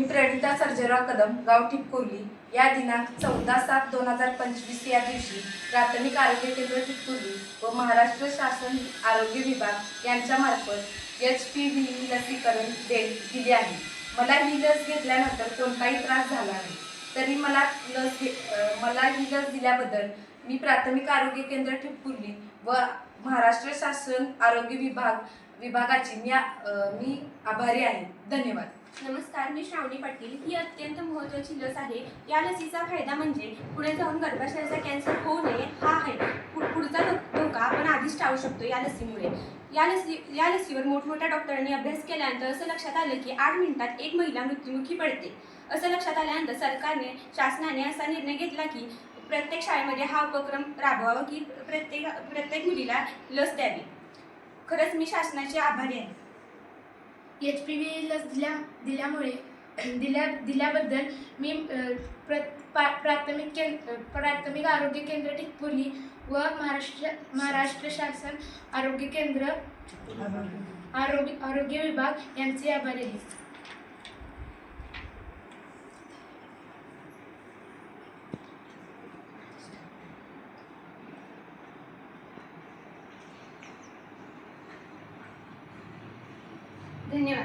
मी प्रणिता सर्जेराव कदम गाव टिपकुर्ली या दिनांक चौदा सात दोन हजार पंचवीस या दिवशी प्राथमिक आरोग्य केंद्र टिपकुर्ली व महाराष्ट्र शासन आरोग्य विभाग यांच्यामार्फत एच पी व्ही लसीकरण दे दिली आहे. मला ही लस घेतल्यानंतर कोणताही त्रास झाला नाही. तरी मला लस घे मला ही लस दिल्याबद्दल मी प्राथमिक आरोग्य केंद्र टिपकुर्ली व महाराष्ट्र शासन आरोग्य विभाग विभागाची मी मी आभारी आहे. धन्यवाद. नमस्कार मी श्रावणी पाटील. ही अत्यंत महत्त्वाची लस आहे. या लसीचा फायदा म्हणजे पुढे जाऊन गर्भाशयाचा कॅन्सर होऊ नये हा आहे. पुढचा धोका आपण आधीच टाळू शकतो या लसीमुळे. या लसी या लसीवर मोठमोठ्या डॉक्टरांनी अभ्यास केल्यानंतर असं लक्षात आलं की आठ मिनिटात एक महिला मृत्युमुखी पडते. असं लक्षात आल्यानंतर सरकारने शासनाने असा निर्णय घेतला की प्रत्येक शाळेमध्ये हा उपक्रम राबवावा की प्रत्येक प्रत्येक मुलीला लस द्यावी. खरंच मी शासनाचे आभारी आहे. एच पी व्ही लस दिल्या दिल्यामुळे दिल्या दिल्याबद्दल मी प्र पा- प्राथमिक केंद्र प्राथमिक आरोग्य केंद्र टिकपुली व महाराष्ट्र महाराष्ट्र शासन आरोग्य केंद्र आरोग्य आरोग्य विभाग यांचे आभारी आहे. धन्यवाद